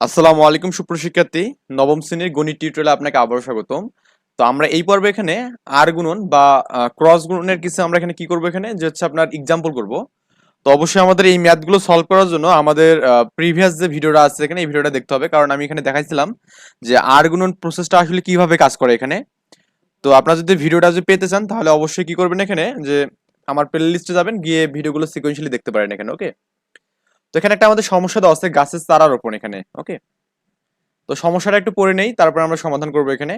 আসসালামু আলাইকুম সুপ্রশিক্ষার্থী নবম শ্রেণির গণিত টিউটোরিয়ালে আপনাকে আবারও স্বাগতম। তো আমরা এই পর্বে এখানে আর গুণন বা ক্রস গুণনের কিছু আমরা এখানে কি করব এখানে? যে হচ্ছে আপনার এক্সাম্পল করব। তো অবশ্যই আমাদের এই ম্যাথগুলো সলভ করার জন্য আমাদের প্রিভিয়াস যে ভিডিওটা আছে এখানে এই ভিডিওটা দেখতে হবে। কারণ আমি এখানে দেখাইছিলাম যে আর গুণন প্রসেসটা আসলে কীভাবে কাজ করে এখানে। তো আপনারা যদি ভিডিওটা যদি পেতে চান, তাহলে অবশ্যই কি করবেন এখানে? যে আমার প্লে লিস্টে যাবেন, গিয়ে ভিডিওগুলো সিকোয়েন্সিয়ালি দেখতে পারেন এখানে ওকে এখানে একটা আমাদের সমস্যা দেওয়া আছে গাছের চারা রোপণ এখানে, ওকে? তো সমস্যাটা একটু পড়ে নেই, তারপর আমরা সমাধান করব এখানে।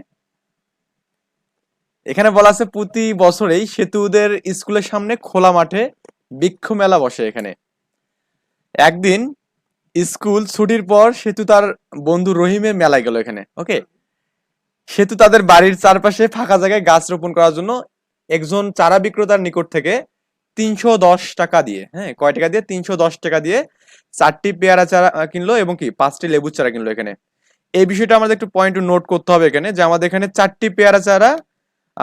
এখানে বলা আছে প্রতি বছরেই সেতুদের স্কুলের সামনে খোলা মাঠে বৃক্ষ মেলা বসে এখানে। একদিন স্কুল ছুটির পর সেতু তার বন্ধু রহিমের মেলায় গেল এখানে, ওকে? সেতু তাদের বাড়ির চারপাশে ফাঁকা জায়গায় গাছ রোপণ করার জন্য একজন চারা বিক্রেতার নিকট থেকে তিনশো দশ টাকা দিয়ে হ্যাঁ কয় টাকা দিয়ে? তিনশো দশ টাকা দিয়ে চারটি পেয়ারা চারা কিনলো এবং কি পাঁচটি লেবুর চারা কিনলো এখানে। এই বিষয়টা আমাদের একটু পয়েন্ট নোট করতে হবে এখানে যে আমাদের এখানে চারটি পেয়ারা চারা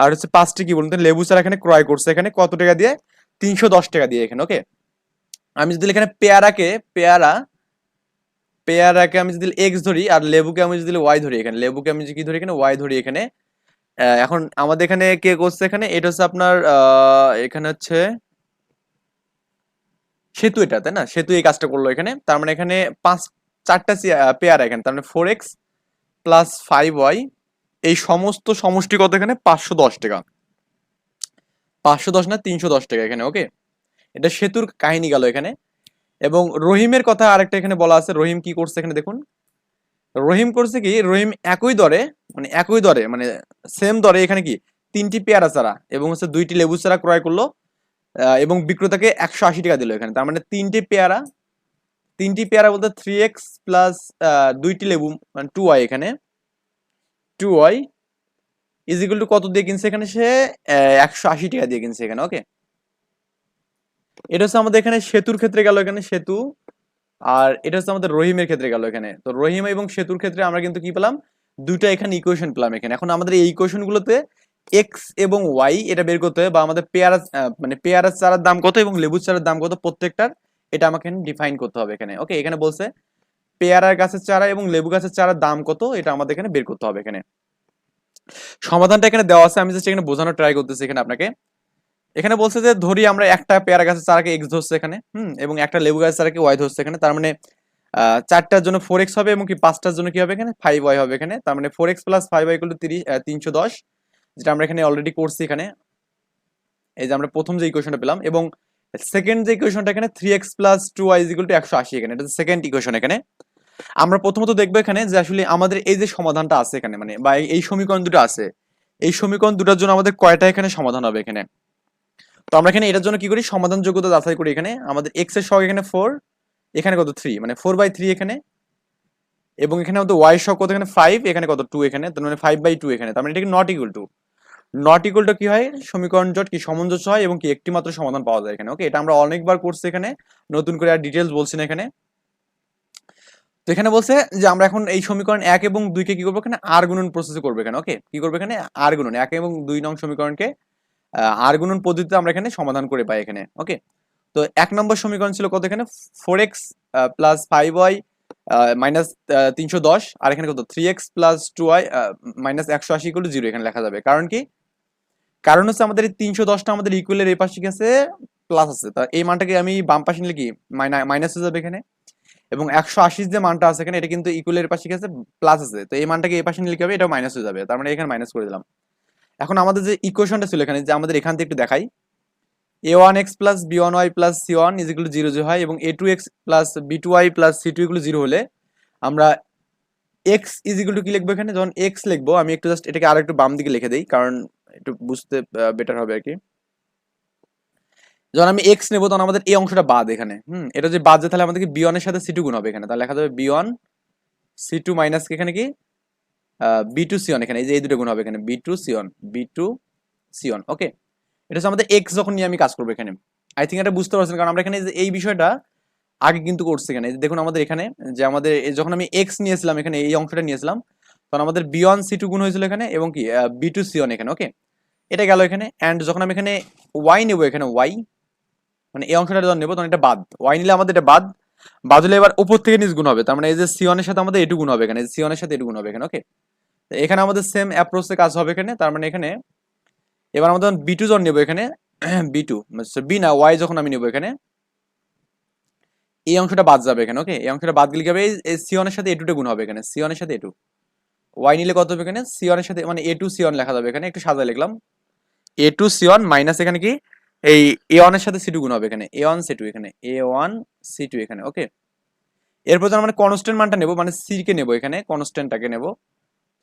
আর হচ্ছে পাঁচটি কি বলুন লেবু চারা এখানে ক্রয় করছে। এখানে কত টাকা দিয়ে? তিনশো দশ টাকা দিয়ে এখানে ওকে আমি যদি এখানে পেয়ারাকে, পেয়ারা, পেয়ারাকে আমি যদি এক্স ধরি আর লেবুকে আমি যদি ওয়াই ধরি এখানে, লেবুকে আমি কি ধরি এখানে? ওয়াই ধরি এখানে। এখন আমাদের এখানে কে করছে এখানে? এটা হচ্ছে আপনার এখানে হচ্ছে সেতু এটা, তাই না? সেতু এই কাজটা করল এখানে। তার মানে এখানে পাঁচ, চারটা পেয়ারা এখানে। তার মানে four x plus five y এই সমস্ত সমষ্টি কত এখানে পাঁচশো দশ টাকা। পাঁচশো দশ না, তিনশো দশ টাকা এখানে ওকে এটা সেতুর কাহিনী গেল এখানে। এবং রহিমের কথা আরেকটা এখানে বলা আছে। রহিম কি করছে এখানে দেখুন। রহিম করছে কি, রহিম একই দরে মানে একই দরে মানে সেম দরে এখানে কি, তিনটি পেয়ারা চারা এবং হচ্ছে দুইটি লেবু চারা ক্রয় করল। এবং বিক্রেতাকে একশো আশি টাকা দিল এখানে। তার মানে তিনটি পেয়ারা তিনটি পেয়ারা বলতে থ্রি এক্স প্লাস দুইটি লেবু মানে টু ওয়াই এখানে। Two y is equal to কত দিয়ে কিনছে এখানে সে? একশো আশি টাকা দিয়ে কিনছে এখানে ওকে এটা হচ্ছে আমাদের এখানে সেতুর ক্ষেত্রে গেল এখানে সেতু, আর এটা হচ্ছে আমাদের রহিমের ক্ষেত্রে গেল এখানে। তো রহিম এবং সেতুর ক্ষেত্রে আমরা কিন্তু কি পেলাম? দুইটা এখানে ইকুয়েশন পেলাম এখানে। এখন আমাদের এই ইকুয়েশন গুলোতে এক্স এবং ওয়াই এটা বের করতে হবে বা আমাদের পেয়ারা মানে পেয়ারা চারার দাম কত এবং লেবু চারার দাম কত প্রত্যেকটার, এটা আমাকে ডিফাইন করতে হবে এখানে। ওকে এখানে বলছে পেয়ারার গাছের চারা এবং লেবু গাছের চারার দাম কত, এটা আমাদের এখানে বের করতে হবে এখানে। সমাধানটা এখানে দেওয়া আছে, আমি জাস্ট এখানে বোঝানোর ট্রাই করতেছি এখানে আপনাকে। এখানে বলছে যে ধরি আমরা একটা পেয়ারা গাছের চারাকে এক্স ধরছে এখানে, হুম, এবং একটা লেবু গাছের চারাকে ওয়াই ধরছে এখানে, তার মানে চারটার জন্য ফোর এক্স হবে এবং কি পাঁচটার জন্য কি হবে এখানে? ফাইভ ওয়াই হবে এখানে, তার মানে four x plus five y two তিরিশ তিনশো দশ। যেটা আমরা এখানে অলরেডি করছি এখানে। এই যে আমরা প্রথম যে ইকুয়েশনটা পেলাম এবং সেকেন্ড যে ইকুয়েশনটা এখানে three x plus two y equal to একশো আশি এখানে, এটা সেকেন্ড ইকুয়েশন এখানে। আমরা প্রথমত দেখব এখানে যে আসলে আমাদের এই যে সমাধানটা আছে এখানে মানে বা এই- সমীকরণ দুটো আছে। এই সমীকরণ দুটার জন্য আমাদের কয়টা এখানে সমাধান হবে এখানে? তো আমরা এখানে এটার জন্য কি করি? সমাধান যোগ্যতা যাচাই করি এখানে। আমাদের এক্সের সহগ এখানে ফোর এখানে কত থ্রি মানে ফোর বাই থ্রি এখানে। এবং এখানে আমাদের ওয়াই সহগ কত এখানে? ফাইভ এখানে কত টু এখানে, তার মানে ফাইভ বাই টু এখানে। তার মানে এটা not equal to not equal to কি হয়? সমীকরণ জট কি সামঞ্জস্য হয় এবং কি একটি মাত্র সমাধান পাওয়া যায় এখানে। ওকে এটা আমরা অনেকবার করছি এখানে। নতুন করে আর ডিটেলস বলছি না এখানে। তো এখানে বলছে যে আমরা এখন এই সমীকরণ এক এবং দুইকে কি করব এখানে? আর গুণন প্রসেস করব এখানে। ওকে কি করব এখানে? আর গুণন। এক এবং দুই নং সমীকরণকে আর গুণন পদ্ধতিতে আমরা এখানে সমাধান করে পাই এখানে। ওকে তো এক নম্বর সমীকরণ ছিল কত এখানে? Four x plus five y minus তিনশো দশ। আর এখানে কত? Three x plus two y minus একশো আশি জিরো এখানে লেখা যাবে। কারণ কি? কারণ হচ্ছে আমাদের তিনশো দশটা আমাদের ইকুয়ালের এই পাশে আছে প্লাস আছে। তা এই মানটাকে আমি বাম পাশে নিলে কি? মাইনাস হয়ে যাবে এখানে। এবং একশো আশির যে মানটা আছে এখানে, এটা কিন্তু ইকুয়ালের পাশে আছে প্লাস আছে। তো এই মানটাকে এই পাশে নিলে কি হবে? এটা মাইনাস হয়ে যাবে। তার মানে এখানে মাইনাস করে দিলাম। এখন আমাদের যে ইকুয়েশনটা ছিল এখানে, যে আমাদের এখান থেকে একটু দেখাই। A one x plus b one y plus c one is equal zero zero হয়, এবং a two x plus b two y plus c two equal zero হলে আমরা এক্স ইজ ইকুয়াল টু কি লিখব এখানে? যখন এক্স লিখব, আমি একটু জাস্ট এটাকে আর একটু বাম দিকে লিখে দিই, কারণ একটু বুঝতে বেটার হবে আর কি যখন আমি এক্স নেব, তখন আমাদের এই অংশটা বাদ এখানে। হুম, এটা যে বাদ যায়, তাহলে আমাদেরকে বি সাথে সি টু গুণ হবে এখানে। তাহলে লেখা যাবে বি সি টু মাইনাস এখানে কি? বি টু সি ওয়ান এখানে। এই যে এই দুটো গুণ হবে এখানে। B two c one b two c one okay এটা হচ্ছে আমাদের এক্স যখন নিয়ে আমি কাজ করব এখানে। আই থিঙ্ক এটা বুঝতে পারছেন, কারণ আমরা এখানে এই বিষয়টা আগে কিন্তু করছি এখানে। দেখুন আমাদের এখানে যে আমাদের যখন আমি এক্স নিয়েছিলাম এখানে, এই অংশটা নিয়েছিলাম, তখন আমাদের বি সি টু গুণ হয়েছিল এখানে এবং কি বি টু সি ওয়ান এখানে ওকে এটা গেল এখানে অ্যান্ড যখন আমি এখানে ওয়াই নেব, এখানে ওয়াই মানে এই অংশটা যখন নেব, তখন এটা বাদ। ওয়াই নিলে আমাদের এটা বাদ বাদলে এবার উপর থেকে নিচ গুণ হবে। তার মানে এই যে সি ওয়ানের সাথে আমাদের এটু গুণ হবে এখানে সি ওয়ানের সাথে এটু গুণ হবে এখানে ওকে এখানে আমাদের সেম অ্যাপ্রোচে কাজ হবে এখানে, তার মানে এখানে এবার আমাদের বি টু জন নেব এখানে বি টু বি না ওয়াই যখন আমি নেব এখানে, এই অংশটা বাদ যাবে এখানে ওকে এই অংশটা বাদ গেলে কি হবে? এই সি ওয়ানের সাথে এটুটা গুণ হবে এখানে সি ওয়ানের সাথে এটু ওয়াই নিলে কত হবে এখানে? সি ওয়ানের সাথে মানে এ টু সি ওয়ান লেখা যাবে এখানে, একটু সাজা লিখলাম। A two c one minus এখানে কি? এই এ ওয়ানের সাথে সি টু গুণ হবে এখানে। এ ওয়ান সি টু এখানে। এ ওয়ান সি টু এখানে ওকে এরপর যখন আমরা কনস্ট্যান্ট মানটা নেব মানে সি কে নেব এখানে কনস্ট্যান্টটাকে নেব।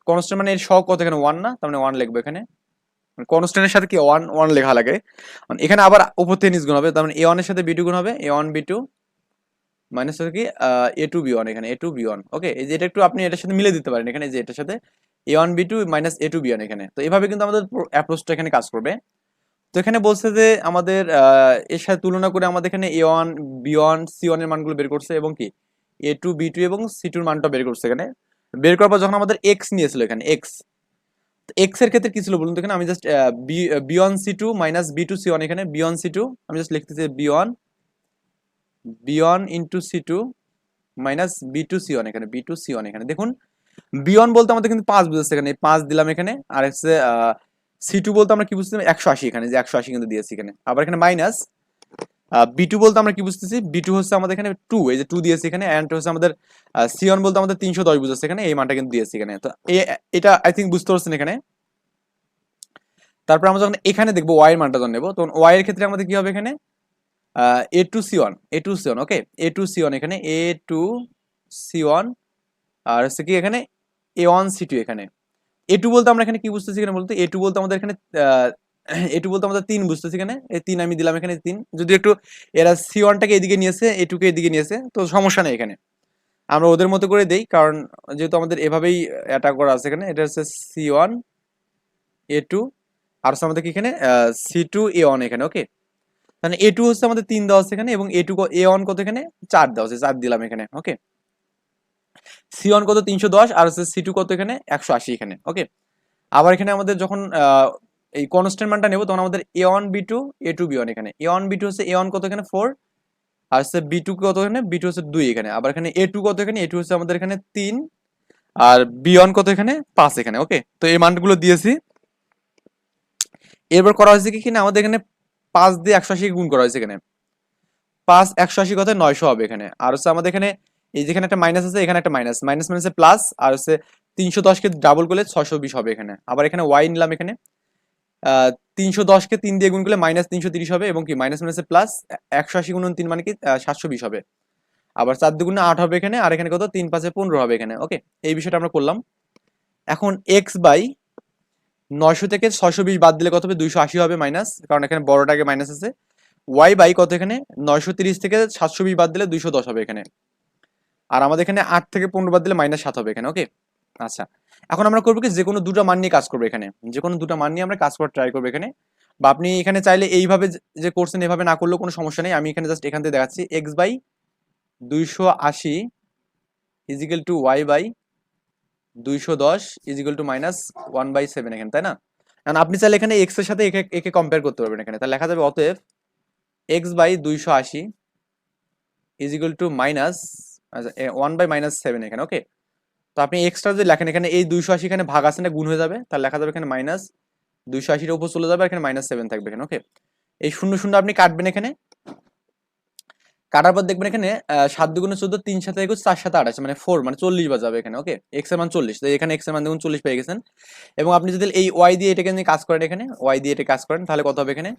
কনস্ট্যান্ট মানে এর সহ কত এখানে? ওয়ান না, তার মানে ওয়ান লিখব এখানে। কনস্ট্যান্টের সাথে কি ওয়ান ওয়ান লেখা লাগে। মানে এখানে আবার উপর থেকে নিচ গুণ হবে, তার মানে এ ওয়ানের সাথে বি টু গুণ হবে। A one b two minus হচ্ছে কি এ টু বি ওয়ান এখানে a two b one okay এই যে এটা একটু আপনি এটার সাথে মিলে দিতে পারেন এখানে যে এটার সাথে। A one b two minus a two b one এখানে। তো এভাবে কিন্তু আমাদের অ্যাপ্রোচটা এখানে কাজ করবে। তো এখানে বলছে যে আমাদের এর সাথে তুলনা করে আমাদের এখানে a one b one c ওয়ানের মানগুলো বের করছে এবং কি? এ টু বি টু এবং সি টুর মানটা বের করছে এখানে। বের করার পর যখন আমাদের এক্স নিয়েছিল এখানে এক্স এক্সের ক্ষেত্রে কি ছিল বলুন তো এখানে? আমি just b one c two minus b two c one এখানে বি ওয়ান সি টু আমি জাস্ট লিখতেছি b one b one into c two minus b two c one এখানে বি টু সি ওয়ান এখানে। দেখুন B one বলতে আমাদের কিন্তু পাঁচ বুঝেছে এখানে। পাঁচ দিলাম এখানে, আর হচ্ছে সি টু বলতে আমরা কি বুঝতেছি? একশো আশি এখানে, যে একশো আশি কিন্তু দিয়েছি এখানে। আবার এখানে মাইনাস বি টু বলতে আমরা কি বুঝতেছি? বি টু হচ্ছে আমাদের এখানে টু এই যে টু দিয়েছি এখানে অ্যান্ড হচ্ছে আমাদের সি ওয়ান বলতে আমাদের তিনশো দশ বুঝেছে এখানে, এই মানটা কিন্তু দিয়েছি এখানে। তো এটা আই থিঙ্ক বুঝতে পারছেন এখানে। তারপর আমরা যখন এখানে দেখব ওয়াই এর মানটা যখন নেব, তখন ওয়াই এর ক্ষেত্রে আমাদের কি হবে এখানে? A two c one a two c one okay a two c one এখানে এ টু সি ওয়ান আর হচ্ছে কি এখানে এ ওয়ান সি টু এখানে। এ টু বলতে আমরা এখানে কি বুঝতেছি এখানে বলতে? এ টু বলতে আমাদের এখানে এ টু বলতে আমাদের তিন বুঝতেছি এখানে। এই তিন আমি দিলাম এখানে তিন। যদি একটু এরা সি ওয়ানটাকে এদিকে নিয়েছে এ টুকে এদিকে নিয়েছে, তো সমস্যা নেই এখানে। আমরা ওদের মতো করে দেই, কারণ যেহেতু আমাদের এভাবেই অ্যাটাক করা আছে এখানে, এটা হচ্ছে সি ওয়ান এ টু আর হচ্ছে আমাদের কি এখানে সি টু এ ওয়ান এখানে ওকে মানে এ টু হচ্ছে আমাদের তিন দেওয়া আছে এখানে, এবং এ টু এ ওয়ান কত এখানে? চার দেওয়া আছে, চার দিলাম এখানে ওকে সি ওয়ান কত? তিনশো দশ, আর হচ্ছে সি টু কত এখানে? একশো আশি এখানে ওকে আবার এখানে আমাদের যখন এই কনস্ট্যান্ট মানটা নেব, তখন আমাদের a one b two a two b one এখানে। এ ওয়ান বি টু হচ্ছে এ ওয়ান কত এখানে? ফোর আর হচ্ছে বি টু কত এখানে? বি টু হচ্ছে দুই এখানে। আবার এখানে এ টু কত এখানে? এ টু হচ্ছে আমাদের এখানে তিন, আর বি ওয়ান কত এখানে? পাঁচ এখানে ওকে তো এই মানগুলো দিয়েছি। এরপর করা হয়েছে কি কিনা? আমাদের এখানে পাঁচ দিয়ে একশো আশি গুণ করা হয়েছে এখানে। পাঁচ একশো আশি কথা নয়শো হবে এখানে। আর হচ্ছে আমাদের এখানে এই যেখানে একটা মাইনাস আছে, এখানে একটা মাইনাস মাইনাস মাইনাসে প্লাস আর হচ্ছে তিনশো দশকে ডাবল করলে ছশো বিশ হবে এখানে। আবার এখানে ওয়াই নিলাম এখানে। তিনশো দশকে তিন দিয়ে গুণ করলে মাইনাস তিনশো তিরিশ হবে এবং কি? মাইনাস মাইনাসে প্লাস একশো আশি গুণ তিন মানে কি? সাতশো বিশ হবে। আবার চার দুগুণে আট হবে এখানে, আর এখানে কত? তিন পাঁচে পনেরো হবে এখানে। ওকে এই বিষয়টা আমরা করলাম। এখন এক্স বাই নয়শো থেকে ছশো বিশ বাদ দিলে কত হবে? দুইশো আশি হবে মাইনাস কারণ এখানে বড়টাকে মাইনাস আছে। ওয়াই বাই কত এখানে? নয়শো তিরিশ থেকে সাতশো বিশ বাদ দিলে দুইশো দশ হবে এখানে। আর আমাদের এখানে আট থেকে পনেরো বাদ দিলে মাইনাস সাত হবে এখানে ওকে আচ্ছা এখন আমরা করব কি যে কোনো দুটো মান নিয়ে কাজ করব এখানে। যে কোনো দুটো মান নিয়ে আমরা কাজ করার ট্রাই করব এখানে। বা আপনি এখানে চাইলে এইভাবে যে- করছেন এভাবে না করলেও কোনো সমস্যা নেই। আমি এখানে জাস্ট এখান থেকে দেখাচ্ছি এক্স বাই দুইশো আশি ইজিক্যাল টু ওয়াই বাই দুইশো দশ is equal to minus one by seven এখানে, তাই না? কারণ আপনি চাইলে এখানে এক্সের সাথে একে কম্পেয়ার করতে পারবেন এখানে। তাহলে লেখা যাবে অতএব এক্স বাই দুইশো আশি is equal to minus one by minus seven এখানে ওকে তো আপনি এক্সট্রা যদি লেখেন, এখানে এই দুইশো আশি এখানে ভাগ আছে না, গুণ হয়ে যাবে, তাহলে লেখা যাবে এখানে মাইনাস দুইশো আশির উপর চলে যাবে এখানে মাইনাস সেভেন থাকবে এখানে ওকে এই শূন্য শূন্য আপনি কাটবেন এখানে। কাটার পর দেখবেন এখানে সাত দুগুণে চোদ্দ, তিন সাথে একুশ, চার সাথে আঠাশ মানে ফোর মানে চল্লিশ বাজাবে এখানে ওকে এক্সের মান চল্লিশ, তো এখানে এক্সের মান দেখুন চল্লিশ পেয়ে গেছেন। এবং আপনি যদি এই ওয়াই দিয়ে এটাকে নিয়ে কাজ করেন এখানে ওয়াই দিয়ে এটা কাজ করেন, তাহলে কত হবে এখানে?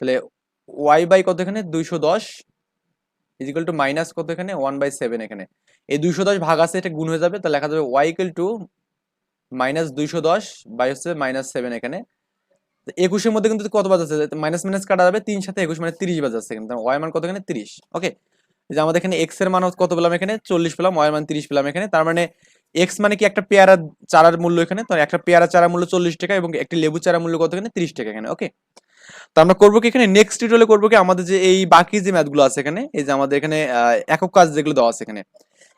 তাহলে ওয়াই বাই কত এখানে? দুইশো দশ ইজিক্যাল টু মাইনাস কত এখানে? ওয়ান বাই সেভেন এখানে। এই দুইশো দশ ভাগ আছে, এটা গুণ হয়ে যাবে, তাহলে লেখা যাবে ওয়াই ইকুয়াল টু মাইনাস দুইশো দশ বাই হচ্ছে মাইনাস সেভেন এখানে। একুশের মধ্যে কিন্তু কত বাজ আছে? মাইনাস মাইনাস কাটা যাবে, তিন সাথে একুশ মানে তিরিশ বাজ আছে কিন্তু ওয়াই মান কত এখানে? তিরিশ। ওকে যে আমাদের এখানে এক্সের মান কত পেলাম এখানে? চল্লিশ পেলাম ওয়াই মান তিরিশ পেলাম এখানে। তার মানে এক্স মানে কি একটা পেয়ারা চারার মূল্য এখানে? তো একটা পেয়ারা চারা মূল্য চল্লিশ টাকা এবং একটি লেবু চারা মূল্য কত এখানে? তিরিশ টাকা এখানে। ওকে তো আমরা করব কি এখানে নেক্সট টিউটোরিয়ালে করব কি আমাদের যে এই বাকি যে ম্যাথগুলো আছে এখানে, এই যে আমাদের এখানে একক কাজ যেগুলো দেওয়া আছে এখানে।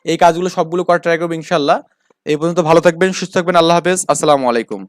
এই কাজগুলো সবগুলো করার ট্রাই করব ইনশাল্লাহ এই পর্যন্ত ভালো থাকবেন, সুস্থ থাকবেন, আল্লাহ হাফেজ। আসসালামু আলাইকুম।